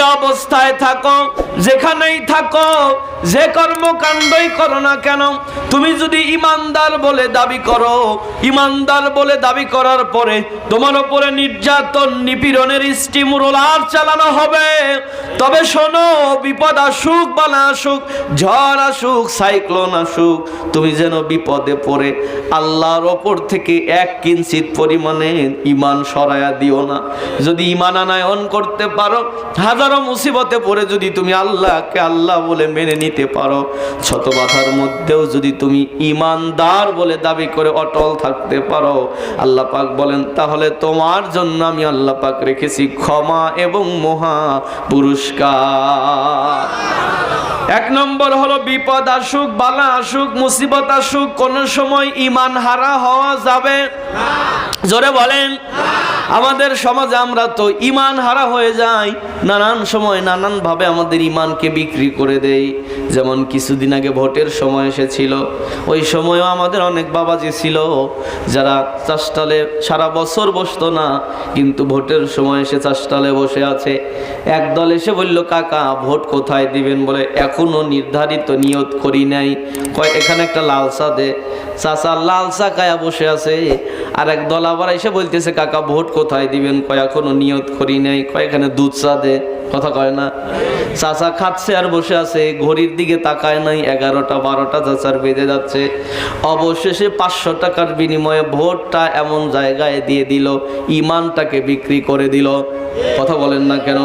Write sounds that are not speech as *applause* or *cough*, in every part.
যে অবস্থায় থাকো, যেখানেই থাকো, যে কর্মকাণ্ডই করো না কেন, তুমি যদি ইমানদার বলে দাবি করো, ইমানদার বলে দাবি করার পরে তোমার উপরে নির্যাতন, নিপীড়নের স্টিম রোলার চালানো হবে। তবে শোনো, বিপদ আসুক, বালা আসুক, ঝড় আসুক, সাইক্লোন আসুক, তুমি যেন বিপদে পড়ে আল্লাহর ওপর থেকে এক কিঞ্চিত পরিমাণে ইমান সরায়া দিও না। যদি ইমান আনায়ন করতে পারো, হাজারো মুসিবতে পড়ে যদি তুমি আল্লাহকে আল্লাহ বলে মেনে নিতে পারো। শত বাধার মধ্যেও যদি তুমি ইমানদার বলে দাবি করে অটল থাকতে পারো। আল্লাহ পাক বলেন, তাহলে তোমার জন্য আমি আল্লাহ পাক রেখেছি ক্ষমা এবং মহা পুরস্কার। এক নম্বর হলো বিপদ আসুক, বালা আসুক, মুসিবত আসুক, কোন সময় ইমান হারা হওয়া যাবে জোরে বলেন আমাদের সমাজে আমরা তো ইমান হারা হয়ে যাই, নানান সময় নানান ভাবে আমাদের ইমানকে বিক্রি করে দেই। যেমন কিছুদিন আগে ভোটের সময় এসেছিল, ওই সময়ও আমাদের অনেক বাবাজি ছিল, যারা চাষটালে সারা বছর বসতো না, কিন্তু ভোটের সময় এসে চাষটালে বসে আছে। এক দল এসে বলল, কাকা, ভোট কোথায় দিবেন? বলে, এখনও নির্ধারিত নিয়ত করি নাই। কয়, এখানে একটা লালসা দে। চাচা লালসা কায়া বসে আছে। আর এক দল আবার এসে বলতেছে, কাকা, ভোট কোথায় দিবেন? কয়া কোনো নিয়ত করি নাই। কয়, এখানে দুধ চা দে। কথা কয় না। চাচা খাচ্ছে আর বসে আছে। ঘড়ির দিকে তাকায় নাই। এগারোটা, বারোটা চাচার বেঁধে যাচ্ছে। অবশেষে পাঁচশো টাকার বিনিময়ে ভোটটা এমন জায়গায় দিয়ে দিল, ইমানটাকে বিক্রি করে দিল। কথা বলেন না কেন?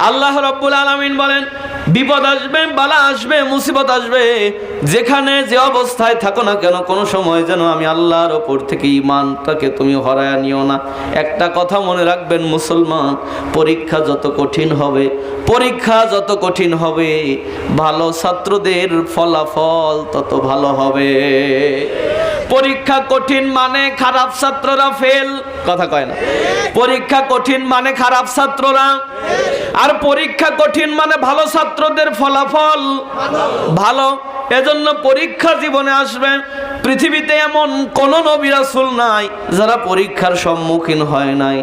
আল্লাহ রব্বুল আলমিন বলেন বিপদ আসবে, বালা আসবে, মুসিবত আসবে। যেখানে যে অবস্থায় থাকো না কেন, কোনো সময় যেন আমি আল্লাহর ওপর থেকে ইমানটাকে তুমি হরায়া নিও না। একটা কথা মনে রাখবেন মুসলমান, পরীক্ষা যত কঠিন হবে, পরীক্ষা যত কঠিন হবে, ভালো ছাত্রদের ফলাফল তত ভালো হবে। পরীক্ষা কঠিন মানে খারাপ ছাত্ররা ফেল কথা কয় না। পরীক্ষা কঠিন মানে খারাপ ছাত্ররা আর পরীক্ষা কঠিন মানে ভালো ছাত্রদের ফলাফল। ভালো। এজন্য পরীক্ষা জীবনে আসবে। পৃথিবীতে এমন কোন নবী রাসূল নাই যারা পরীক্ষার সম্মুখীন হয় নাই।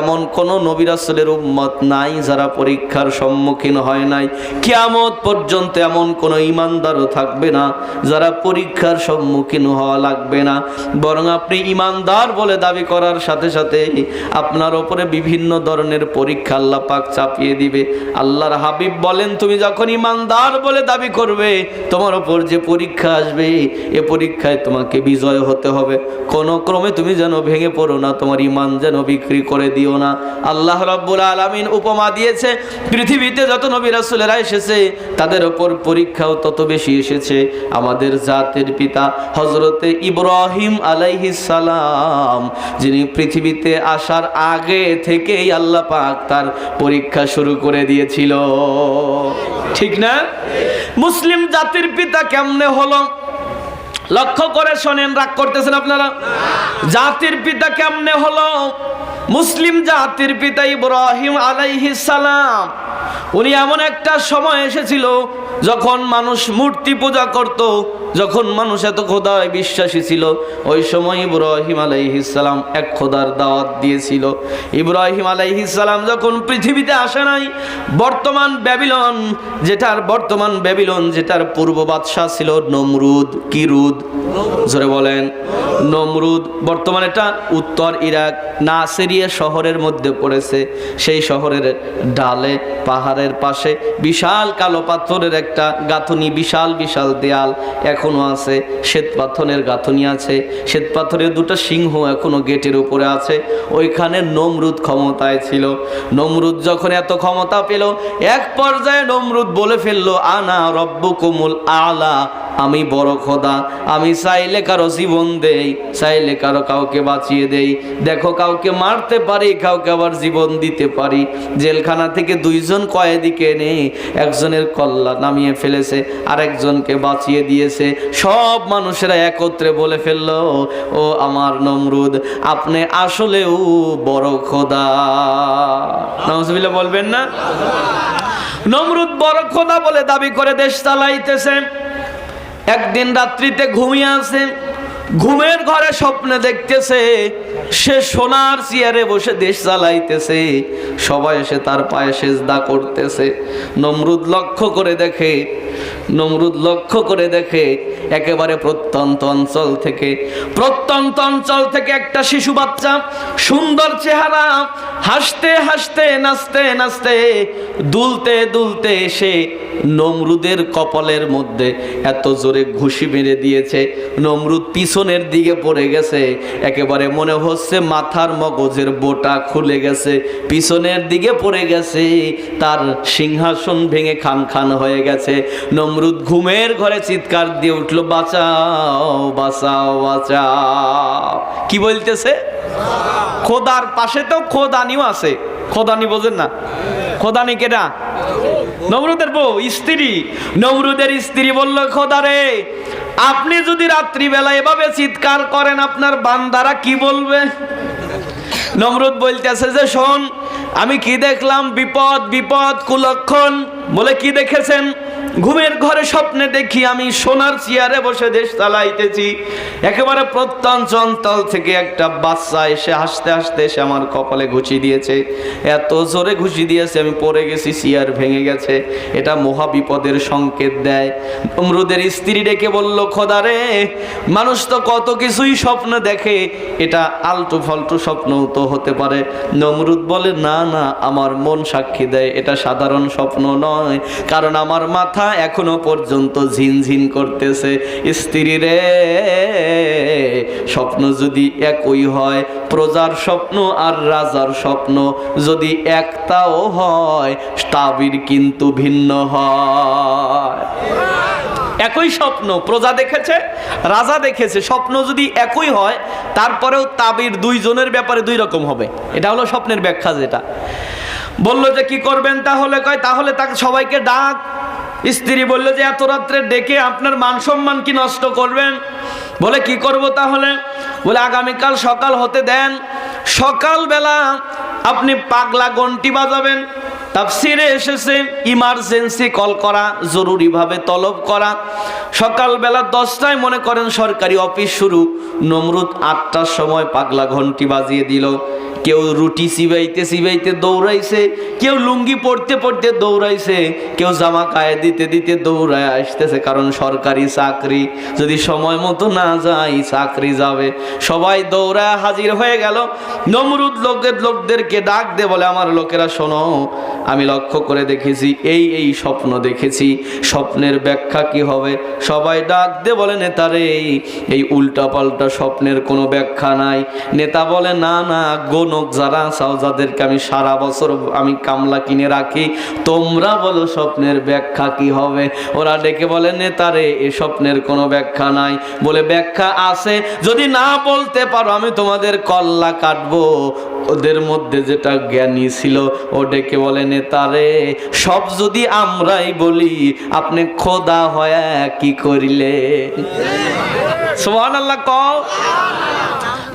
এমন কোন নবী রাসূলের উম্মত নাই যারা পরীক্ষার সম্মুখীন হয় নাই। কিয়ামত পর্যন্ত এমন কোন ইমানদারও থাকবে না যারা পরীক্ষার সম্মুখীন হওয়া লাগবে না। বরং আপনি ইমানদার বলে দাবি করার সাথে সাথে আপনার ওপরে বিভিন্ন ধরনের পরীক্ষা আল্লাহ পাক চাপিয়ে দিবে। আল্লাহর হাবিব বলেন, তুমি যখন ইমানদার বলে দাবি করবে, তোমার ওপর যে পরীক্ষা আসবে, এ পরীক্ষায় তোমাকে বিজয় হতে হবে। কোন ক্রমে তুমি যেন ভেঙে পড়ো না, তোমার ইমান যেন বিক্রি করে দিও না। আল্লাহ রাব্বুল আলামিন উপমা দিয়েছে, পৃথিবীতে যত নবী রাসূলেরা এসেছে, তাদের ওপর পরীক্ষাও তত বেশি এসেছে। আমাদের জাতের পিতা হজরতে ইব্রাহিম সালাম, যিনি পৃথিবীতে আসার আগে থেকেই আল্লাহ পাক তার পরীক্ষা শুরু করে দিয়েছিল। ঠিক না? মুসলিম জাতির পিতা কেমনে হলো? লক্ষ্য করে শোনেন, রাগ করতেছেন আপনারা? জাতির পিতা কেমনে হলো? মুসলিম জাতির পিতা ইব্রাহিম আলাইহিস সালাম। উনি এমন একটা সময় এসেছিল যখন মানুষ মূর্তি পূজা করত, যখন মানুষ এত খোদায় বিশ্বাসী ছিল। ওই সময় ইব্রাহিম আলাইহিসালাম এক খোদার দাওয়াত দিয়েছিল। ইব্রাহিম আলাইহিসালাম যখন পৃথিবীতে আসে নাই, বর্তমান ব্যাবিলন, যেটার বর্তমান ব্যাবিলন, যেটার পূর্ব বাদশাহ ছিল নমরুদ কিরুদ জোরে বলেন, নমরুদ। বর্তমান এটা উত্তর ইরাক নাসেরিয়া শহরের মধ্যে পড়েছে। সেই শহরের ডালে পাহাড়ের পাশে বিশাল কালো পাথরের একটা গাঁথনি, বিশাল বিশাল দেয়াল এখনও আছে। শ্বেত পাথরের গাঁথনি আছে। শ্বেত পাথরের দুটো সিংহ এখনও গেটের উপরে আছে। ওইখানে নমরুদ ক্ষমতায় ছিল। নমরুদ যখন এত ক্ষমতা পেল, এক পর্যায়ে নমরুদ বলে ফেলল, আনা রব্বুকুমুল আলা, আমি বড় খোদা। আমি চাইলে কারও জীবন দেই, চাইলে কারও কাউকে বাঁচিয়ে দেই। দেখো, কাউকে মারতে পারি, কাউকে আবার জীবন দিতে পারি। জেলখানা থেকে দুইজন কয়েদিকে এনে একজনের কল্লা নামিয়ে ফেলেছে, আরেকজনকে বাঁচিয়ে দিয়েছে। সব মানুষেরা একত্রে বলে ফেলল, ও আমার নমরুদ, আপনি আসলেও বড় খোদা। নমসবিল্লা বলবেন না? নমরুদ বড় খোদা বলে দাবি করে দেশ চালাইতেছে। একদিন রাত্রিতে ঘুমিয়ে আছে। ঘুমের ঘরে স্বপ্নে দেখতেছে, সে সোনার চেয়ারে বসে দেশ চালাইতেছে সবাই এসে তার পায়ে সেজদা করতেছে। নমরুদ লক্ষ্য করে দেখে, নমরুদ লক্ষ্য করে দেখে, একেবারে প্রত্যন্ত অঞ্চল থেকে, প্রত্যন্ত অঞ্চল থেকে একটা শিশু বাচ্চা, সুন্দর চেহারা, হাসতে হাসতে, নাচতে নাচতে, দুলতে দুলতে এসে নমরুদের কপালের মধ্যে এত জোরে ঘুষি মেরে দিয়েছে। নমরুদ পিছনের দিকে পড়ে গেছে। একেবারে মনে হচ্ছে মাথার মগজের বোটা খুলে গেছে। পিছনের দিকে পড়ে গেছে, তার সিংহাসন ভেঙে খান খান হয়ে গেছে। নমরুদ ঘুমের ঘরে চিৎকার দিয়ে উঠল, বাঁচাও বাঁচাও বাঁচাও। কি বলতেছে? খোদার পাশে তো খোদানিও আছে। খোদানি বোঝেন না? খোদানি কেটা নমরুদের বউ, স্ত্রী। নমরুদের স্ত্রী বলল খোদারে আপনি যদি রাত্রিবেলা এভাবে চিৎকার করেন, আপনার বান্দারা কি বলবে? নমরুদ বলতেছে যে, শোন, আমি কি দেখলাম? বিপদ বিপদ, কুলক্ষণ। বলে, কি দেখেছেন? ঘুমের ঘরে স্বপ্নে দেখি আমি সোনার চেয়ারে বসে দেশ চালাইতেছি। একেবারে প্রত্যন্ত অঞ্চল থেকে একটা বাচ্চা এসে হাসতে হাসতে এসে আমার কপালে ঘুষি দিয়েছে। এত জোরে ঘুষি দিয়েছে, আমি পড়ে গেছি, চেয়ার ভেঙে গেছে। এটা মহা বিপদের সংকেত দেয়। অমরুদের স্ত্রী ডেকে বলল খোদারে মানুষ তো কত কিছুই স্বপ্ন দেখে। এটা আলটু ফালটু স্বপ্নও তো হতে পারে। নমরুদ বলে, না না, আমার মন সাক্ষী দেয়। এটা সাধারণ স্বপ্ন নয়। কারণ আমার মাথা এখনও পর্যন্ত ঝিনঝিন করতেছে। স্ত্রী রে, স্বপ্ন যদি একই হয়, প্রজার স্বপ্ন আর রাজার স্বপ্ন যদি একটাও হয়, তাবির কিন্তু ভিন্ন হয়। একই স্বপ্ন প্রজা দেখেছে, রাজা দেখেছে, স্বপ্ন যদি একই হয়, তারপরেও তাবির দুইজনের ব্যাপারে দুই রকম হবে। এটা হলো স্বপ্নের ব্যাখ্যা যেটা। বলল যে, কি করবেন তাহলে? কয়, তাহলে তাকে সবাইকে ডাক। স্ত্রী বলল যে, এত রাত্রে ডেকে আপনার মান সম্মান কি নষ্ট করবেন? বলে, কি করব তাহলে? বলে, আগামীকাল সকাল হতে দেন। সকালবেলা আপনি পাগলা ঘন্টি বাজাবেন। তাফসিরে এসেছে ইমার্জেন্সি কল করা, জরুরিভাবে তলব করা। সকালবেলা দশটায় মনে করেন সরকারি অফিস শুরু, নমরুদ আটটার সময় পাগলা ঘন্টি বাজিয়ে দিল। কেউ রুটি সিবাইতে সিবাইতে দৌড়াইছে, কেউ লুঙ্গি পড়তে পড়তে দৌড়াইছে, কেউ জামা গায়ে দিতে দিতে দৌড়ায় আসতেছে, কারণ সরকারি চাকরি যদি সময় মতো না যায়, চাকরি যাবে। সবাই দৌড়ায় হাজির হয়ে গেল। নমরুদ লোকের লোকদেরকে ডাক দে বলে, আমার লোকেরা শোনো আমি লক্ষ্য করে দেখেছি, এই এই স্বপ্ন দেখেছি। স্বপ্নের ব্যাখ্যা কি হবে? সবাই ডাক দে বলে নেতারে এই উল্টা পাল্টা স্বপ্নের কোনো ব্যাখ্যা নাই। নেতা বলে, না না গণক যারা আসাও যাদেরকে আমি সারা বছর আমি কামলা কিনে রাখি, তোমরা বলো স্বপ্নের ব্যাখ্যা কি হবে? ওরা ডেকে বলে নেতারে এ স্বপ্নের কোনো ব্যাখ্যা নাই। বলে, ব্যাখ্যা আছে। যদি না বলতে পারো, আমি তোমাদের কল্লা কাটবো। ওদের মধ্যে যেটা জ্ঞানী ছিল, ও ডেকে বলে, নেতারে, সব যদি আমরাই বলি, আপনি খোদা হয়ে কি করিলে? সোহান আল্লাহ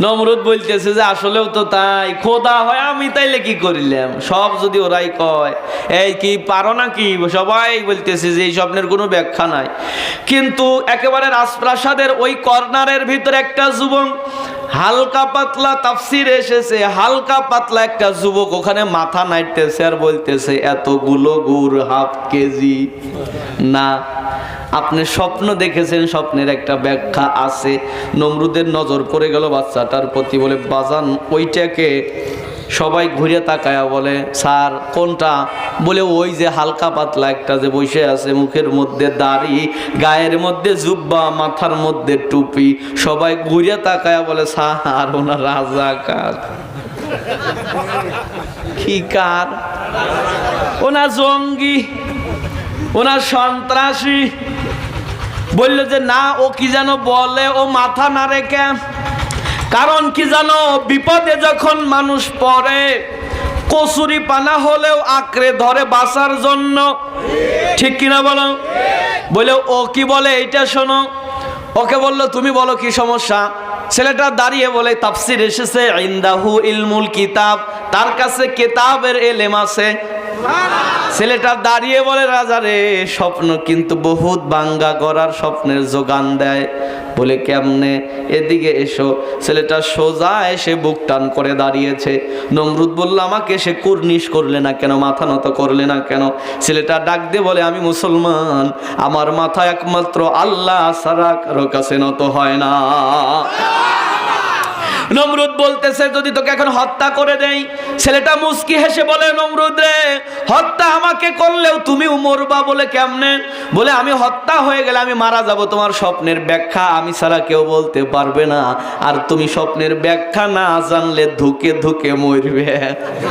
নমরুদ বলতেছে যে, আসলেও তো তাই, খোদা হয় আমি তাইলে কি করিলাম? সব যদি ওরাই কয়, এই কি পারো না কি সবাই বলতেছে যে, এই স্বপ্নের কোনো ব্যাখ্যা নাই। কিন্তু একেবারে রাজপ্রাসাদের ওই কর্নারের ভিতরে একটা যুবক হালকা পাতলা তাফসির এসেছে, হালকা পাতলা একটা যুবক ওখানে মাথা নাইতেছে আর বলতেছে, এতগুলো গুড় হাফ কেজি। না, আপনি স্বপ্ন দেখেছেন, স্বপ্নের একটা ব্যাখ্যা আছে। নমরুদের নজর পড়ে গেল বাচ্চাটার প্রতি বলে, বাজান, ওইটাকে সবাই ঘুরে তাকায়া বলে, স্যার, কোনটা? বলে, ওই যে হালকা পাতলা একটা যে বসে আছে মুখের মধ্যে দাড়ি, গায়ের মধ্যে জুব্বা, মাথার মধ্যে টুপি। সবাই ঘুরে তাকায়া বলে, স্যার, ওনার রাজা কার? কি কার? ওনার জঙ্গি, ওনার সন্ত্রাসী। বলল যে, না, ও কি যেন বলে, ও মাথা না রেখে কারণ কি জানো? বিপদে যখন মানুষ পড়ে, কসুরি পানা হলেও আঁকড়ে ধরে বাঁচার জন্য। ঠিক কিনা বলো? বলে ও কি বলে এইটা শোনো। ওকে বলল, তুমি বলো কি সমস্যা? ছেলেটা দাঁড়িয়ে বলে, তাফসির এসেছে, ইন্দাহু ইলমুল কিতাব, তার কাছে কেতাবের এলেম আছে। ছেলেটা দাঁড়িয়ে বলে, রাজা রে, স্বপ্ন কিন্তু বহুত বাঙ্গা করার স্বপ্নের যোগান দেয়। বলে কেমনে এদিকে এসো? ছেলেটা সোজা এসে বুক টান করে দাঁড়িয়েছে। নমরুদ বলল, আমাকে সে কুর্নিশ করলে না কেন? মাথা নত করলে না কেন? ছেলেটা ডাক দিয়ে বলে, আমি মুসলমান। আমার মাথা একমাত্র আল্লাহ সারা কারও কাছে নত হয় না। নমরুদ বলতেছে, যদি তোকে এখন হত্যা করে দেই ছেলেটা মুস্কি হেসে বলে, নমরুদ রে, হত্যা আমাকে করলেও তুমি মরবা বলে কেমনে? বলে, আমি হত্যা হয়ে গেলে আমি মারা যাব, তোমার স্বপ্নের ব্যাখ্যা আমি ছাড়া কেউ বলতে পারবে না। আর তুমি স্বপ্নের ব্যাখ্যা না জানলে ধুকে ধুকে মরবে।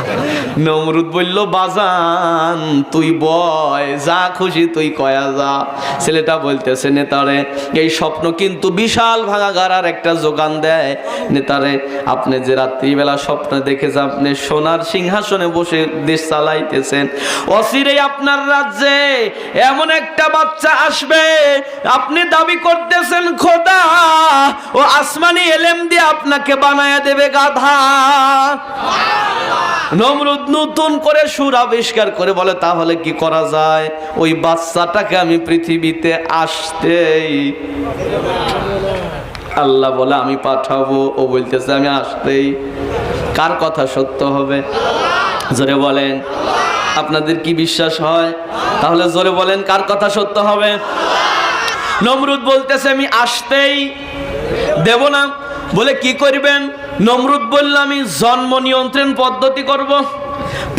*laughs* নমরুদ বলল, বাজান, তুই বয়, যা খুশি তুই কয়া যা। ছেলেটা বলতেছে, নেতারে, এই স্বপ্ন কিন্তু বিশাল ভাঙা গাড়ার একটা যোগান দেয়। নেতারে, আপনি যে রাত্রিবেলা স্বপ্ন দেখে দেখেছে আপনি সোনার সিংহাসনে বসে দেশ চালাইতেছেন। অচিরেই আপনার রাজ্যে এমন একটা বাচ্চা আসবে। আপনি দাবি করতেছেন, খোদা, ও আসমানি এলেম দিয়ে আপনাকে বানায়া দেবে গাধা। নমরুদ নতুন করে সুর আবিষ্কার করে বলে, তাহলে কি করা যায়? ওই বাচ্চাটাকে আমি পৃথিবীতে আসতেই আল্লাহ বলে, আমি পাঠাবো। ও বলতেছে, আমি আসতেই কার কথা সত্য হবে? জোরে বলেন। আপনাদের কি বিশ্বাস হয়? তাহলে জোরে বলেন, কার কথা সত্য হবে? নমরুদ বলতেছে, আমি আসতেই দেব না। বলে, কি করবেন? নমরুদ বলল, আমি জন্ম নিয়ন্ত্রণ পদ্ধতি করব।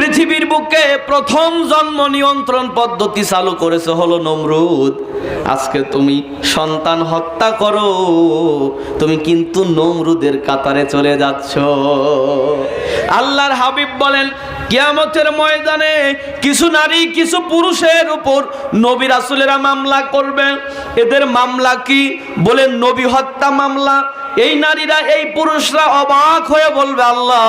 পৃথিবীর বুকে প্রথম জন্ম নিয়ন্ত্রণ পদ্ধতি চালু করেছে হলো নমরুদ। আজকে তুমি সন্তান হত্যা করো, তুমি কিন্তু নমরুদের কাতারে চলে যাচ্ছ। আল্লাহর হাবিব বলেন, কিয়ামতের ময়দানে কিছু নারী, কিছু পুরুষের উপর নবী রাসুলেরা মামলা করবে। এদের মামলা কি? বলে নবী হত্যা মামলা। এই নারীরা, এই পুরুষরা অবাক হয়ে বলবে, আল্লাহ,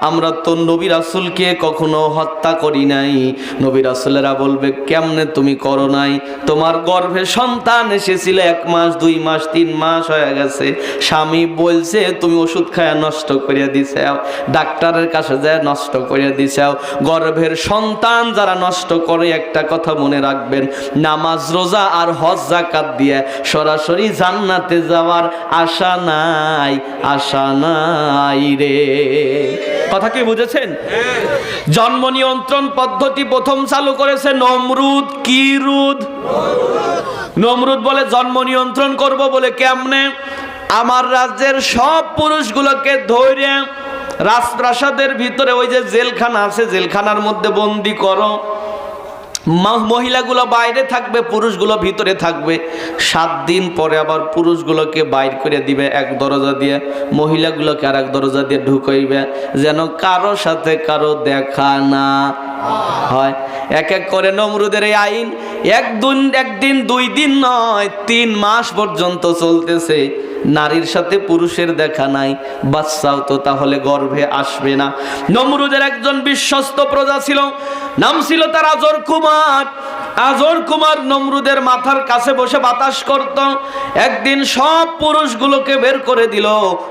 আমরা তো নবী রাসুলকে কখনো হত্যা করি নাই। নবী রাসুলেরা বলবে, কেমনে তুমি করো নাই? তোমার গর্ভে সন্তান এসেছিল, এক মাস, দুই মাস, তিন মাস হয়ে গেছে। স্বামী বলছে, তুমি ওষুধ খায়া নষ্ট করিয়া দিছাও, ডাক্তারের কাছে যায় নষ্ট করিয়া দিছাও। গর্ভের সন্তান যারা নষ্ট করে, একটা কথা মনে রাখবেন, নামাজ, রোজা আর হজ জাকাত দিয়ে সরাসরি জান্নাতে যাওয়ার আশা নাই, আশা নাই রে। কথা কি বুঝেছেন? জন্ম নিয়ন্ত্রণ পদ্ধতি প্রথম চালু করেছে নমরুদ কিরুদ নমরুদ বলে জন্ম নিয়ন্ত্রণ করব বলে কেমনে? আমার রাজ্যের সব পুরুষগুলোকে ধৈর্য রাজপ্রাসাদের ভিতরে ওই যে জেলখানা আছে, জেলখানার মধ্যে বন্দি করো। মহিলাগুলো বাইরে থাকবে, পুরুষগুলো ভিতরে থাকবে। সাত দিন পরে আবার পুরুষগুলোকে বাইর করে দিবে এক দরজা দিয়ে, মহিলাগুলোকে আর এক দরজা দিয়ে ঢুকাইবে। যেন কারও সাথে কারও দেখা না হয়। এক এক করে নমরুদের এই আইন, এক দিন একদিন, দুই দিন নয়, তিন মাস পর্যন্ত চলতেছে। নারীর সাথে পুরুষের দেখা নাই। বাচ্চাও তো তাহলে গর্ভে আসবে না। নমরুদের একজন বিশ্বস্ত প্রজা ছিল, নাম ছিল তার আজর কুমার। আজর কুমার নমরুদের মাথার কাছে বসে বাতাস করত। একদিন সব পুরুষগুলোকে বের করে দিল,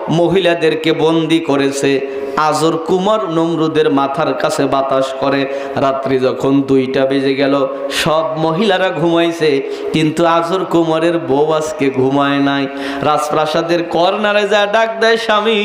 মহিলাদেরকে বন্দি করেছে। আজর কুমার নমরুদের মাথার কাছে বাতাস করে। রাত্রি যখন দুইটা বেজে গেল, সব মহিলারা ঘুমাইছে, কিন্তু আজর কুমারের বউ আজকে ঘুমায় নাই। রাজপ্রাসাদের কর্নারে যা ডাক দেয় স্বামী,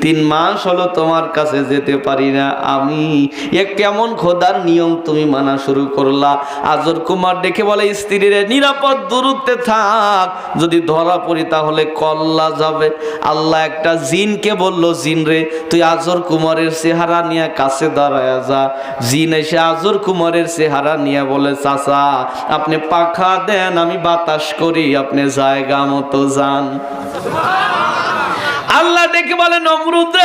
তিন মাস হলো তোমার কাছে যেতে পারি না আমি। এ কেমন খোদার নিয়ম তুমি মানা শুরু করলা? আজর কুমার ডেকে বলে স্ত্রীর নিরাপদ দূরত্বে থাক। যদি ধরা পড়ি তাহলে কল্লা যাবে। আল্লাহ একটা জিনকে বলল জিন রে, তুই আজর কুমারের চেহারা নিয়ে কাছে দাঁড়ায় যা। জিন এসে আজর কুমারের চেহারা নিয়ে বলে, চাচা, আপনি পাখা দেন, আমি বাতাস করি, আপনি জায়গা মতো যান। আল্লাহ ডেকে বলে, নমরুদ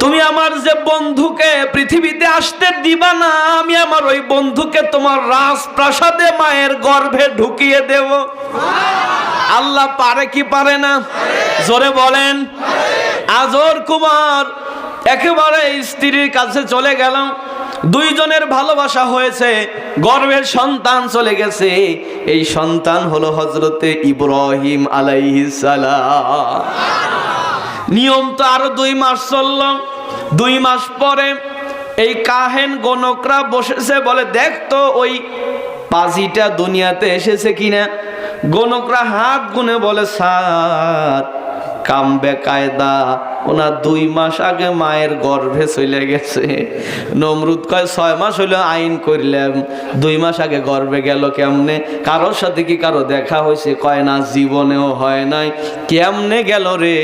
তুমি আমার যে বন্ধুকে পৃথিবীতে আসতে দিবা না, আমি আমার ওই বন্ধুকে তোমার রাজপ্রাসাদে মায়ের গর্ভে ঢুকিয়ে দেব। আল্লাহ পারে কি পারে না? জোরে বলেন। আজর কুমার, একেবারে স্ত্রীর কাছে চলে গেলাম। দুইজনের ভালোবাসা হয়েছে গর্ভের সন্তান চলে গেছে। এই সন্তান হলো হজরতে ইব্রাহিম আলাইহিস সালাম। নিয়ম তো আরও দুই মাস চলল। দুই মাস পরে এই কাহেন গণকরা বসেছে বলে, দেখ তো, ওই পাজিটা দুনিয়াতে এসেছে কিনা? গণকরা হাত গুনে বলে, স্যার কাম বেকায়দা ওনার দুই মাস আগে মায়ের গর্ভে চলে গেছে। নমরুদ কয়, ছয় মাস হইল আইন করলাম। দুই মাস আগে গর্ভে গেল কেমনে? কারোর সাথে কি কারও দেখা হয়েছে? কয়, না, জীবনেও হয় নাই। কেমনে গেল রে?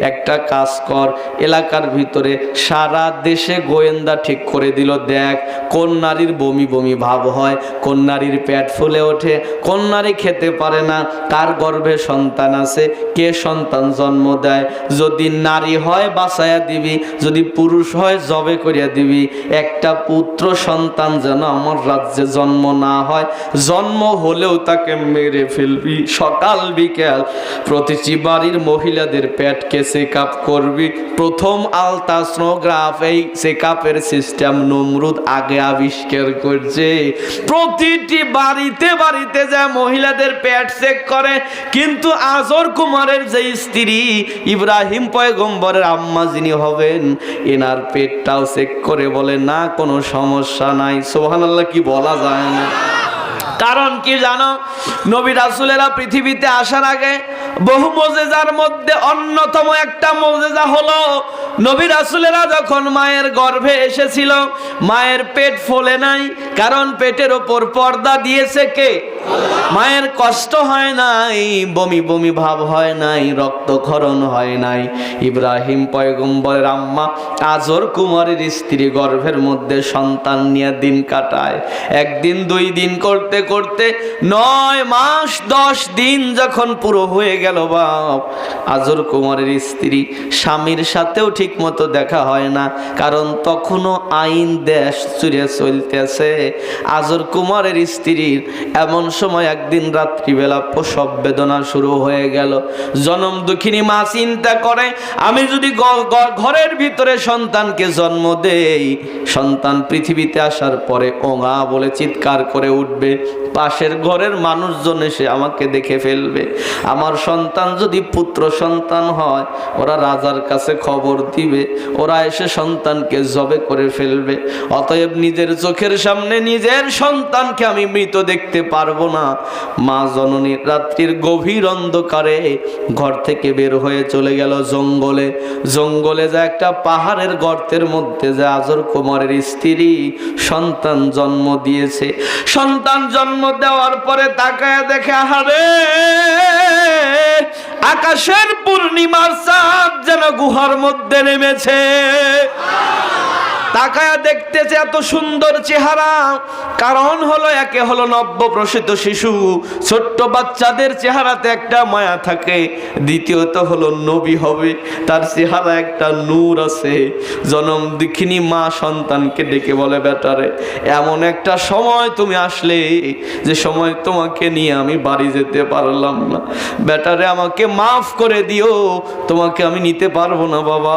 একটা কাজ কর। এলাকার ভিতরে সারা দেশে গোয়েন্দা ঠিক করে দিল। দেখ, কোন নারীর বমি বমি ভাব হয়, কোন নারীর পেট ফুলে ওঠে, কোন নারী খেতে পারে না। কার গর্ভে সন্তান আছে। কে সন্তান জন্ম দেয়। যদি নারী হয়, বাঁচাইয়া দিবি। যদি পুরুষ হয়, জবে করিয়া দিবি। একটা পুত্র সন্তান যেন আমার রাজ্যে জন্ম না হয়। জন্ম হলেও তাকে মেরে ফেলবি। সকাল বিকেল প্রতিটি বাড়ির মহিলাদের পেটকে চেক আপ করবি। প্রথম আলট্রাসোনোগ্রাফ এই চেক আপের সিস্টেম নমরুদ আগে আবিষ্কার করছে। প্রতিটি বাড়িতে বাড়িতে যা মহিলাদের পেট চেক করে। কিন্তু আজর কুমারের যে স্ত্রী ইব্রাহিম পয়গম্বরের আম্মা যিনি হবেন, এনার পেটটাও চেক করে বলে, না, কোনো সমস্যা নাই। সোহান কি বলা যায় না। কারণ কি জানো, নবী রাসুলেরা পৃথিবীতে আসার আগে বহু মজেজার মধ্যে অন্যতম একটা মজেজা হলো, নবী রাসুলেরা যখন মায়ের গর্ভে এসেছিল, মায়ের পেট ফোলে নাই, কারণ পেটের ওপর পর্দা দিয়েছে কে? মায়ের কষ্ট হয় নাই, বমি বমি ভাব হয় নাই, রক্তক্ষরণ হয় নাই। ইব্রাহিম পয়গম্বরের আম্মা আজর কুমারের স্ত্রী গর্ভের মধ্যে সন্তান নিয়ে দিন কাটায়। একদিন, দুই দিন করতে করতে নয় মাস, দশ দিন যখন পুরো হয়ে গেল বাপ, আজর কুমারের স্ত্রী স্বামীর সাথেও ঠিক মতো দেখা হয় না, কারণ তখনও আইন দেশ চুরে চলতেছে। আজর কুমারের স্ত্রীর এমন সময় একদিন রাত্রিবেলা প্রসব বেদনা শুরু হয়ে গেল। জনম দুঃখিনী মা চিন্তা করে, আমি যদি ঘরের ভিতরে সন্তানকে জন্ম দেই, সন্তান পৃথিবীতে আসার পরে ওঙা বলে চিৎকার করে উঠবে, পাশের ঘরের মানুষজন এসে আমাকে দেখে ফেলবে। আমার সন্তান যদি পুত্র সন্তান হয়, ওরা রাজার কাছে খবর দিবে, ওরা এসে সন্তানকে জবে করে ফেলবে। অতএব নিজের চোখের সামনে নিজের সন্তানকে আমি মৃত দেখতে পারব না মা জননী রাত্রির গভীর অন্ধকারে ঘর থেকে বের হয়ে চলে গেল জঙ্গলে। জঙ্গলে যা একটা পাহাড়ের গর্তের মধ্যে যে আজর কুমারের স্ত্রী সন্তান জন্ম দিয়েছে। সন্তান জন্ম দেওয়ার পরে তাকায় দেখে, আহারে! আকাশের পূর্ণিমার চাঁদ যেন গুহার মধ্যে নেমেছে। তাকায়া দেখতেছে এত সুন্দর চেহারা। কারণ হলো একে হলো নব্য প্রসিত শিশু। ছোট্ট বাচ্চাদের চেহারাতে একটা মায়া থাকে। দ্বিতীয়ত হলো নবী হবে, তার চেহারা একটা নূর আছে। জনম দেখিনি মা সন্তানকে ডেকে বলে, বেটারে, এমন একটা সময় তুমি আসলে, যে সময় তোমাকে নিয়ে আমি বাড়ি যেতে পারলাম না। বেটারে, আমাকে মাফ করে দিও, তোমাকে আমি নিতে পারব না বাবা।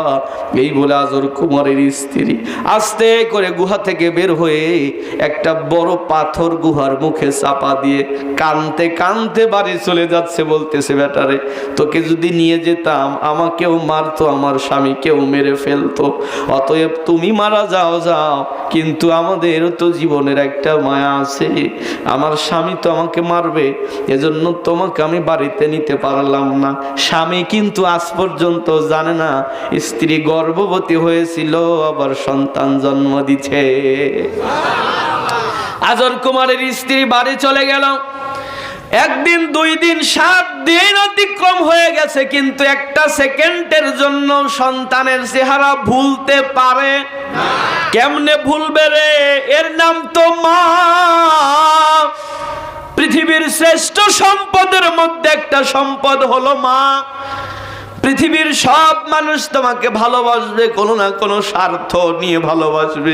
এই বলে আজর কুমারের স্ত্রী আস্তে করে গুহা থেকে বের হয়ে একটা বড় পাথর গুহার মুখে চাপা দিয়ে কানতে কানতে বাড়ি চলে যাচ্ছে বলতেছে ব্যাটারে তোকে যদি নিয়ে যেতাম, আমাকেও মারতো, আমার স্বামীকেও মেরে ফেলতো। অতএব তুমি মারা যাও যাও। কিন্তু আমাদের তো জীবনের একটা মায়া আছে। আমার স্বামী তো আমাকে মারবে। এজন্য তোমাকে আমি বাড়িতে নিতে পারলাম না। স্বামী কিন্তু আজ পর্যন্ত জানে না, স্ত্রী গর্ভবতী হয়েছিল, আবার সন্তান জন্ম দিছে। আজর কুমারের স্ত্রী বাড়ি চলে গেল। একদিন, দুই দিন, সাত দিন অতিক্রম হয়ে গেছে, কিন্তু একটা সেকেন্ডের জন্য সন্তানের চেহারা ভুলতে পারে। কেমনে ভুলবে রে? এর নাম তো মা। পৃথিবীর শ্রেষ্ঠ সম্পদের মধ্যে একটা সম্পদ হলো মা। পৃথিবীর সব মানুষ তোমাকে ভালোবাসবে কোনো না কোনো স্বার্থ নিয়ে ভালোবাসবে।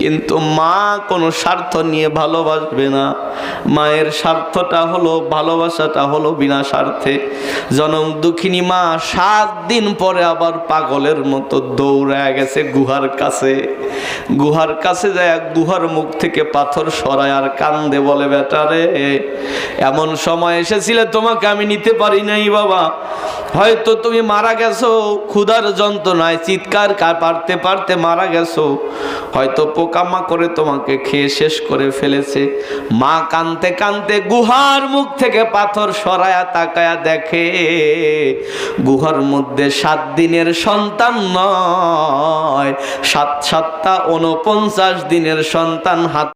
কিন্তু মা কোনো স্বার্থ নিয়ে ভালোবাসবে না। মায়ের স্বার্থটা হলো, ভালোবাসাটা হলো বিনা স্বার্থে। জনম দুঃখিনী মা, সাত দিন পরে আবার পাগলের মতো দৌড়ায় গেছে গুহার কাছে। গুহার কাছে যায়, গুহার মুখ থেকে পাথর সরায় আর কান্দে বলে বেটারে এমন সময় এসেছিলে, তোমাকে আমি নিতে পারি নাই বাবা। হয়তো তুমি মারা গেছো, ক্ষুধার যন্ত্রণায় চিৎকার পারতে পারতে মারা গেছো। হয়তো পোকামা করে তোমাকে খেয়ে শেষ করে ফেলেছে। মা কানতে কানতে গুহার মুখ থেকে পাথর সরায়া তাকায়া দেখে, গুহার মধ্যে সাত দিনের সন্তান নয়, সাত সাতটা উনপঞ্চাশ দিনের সন্তান হাত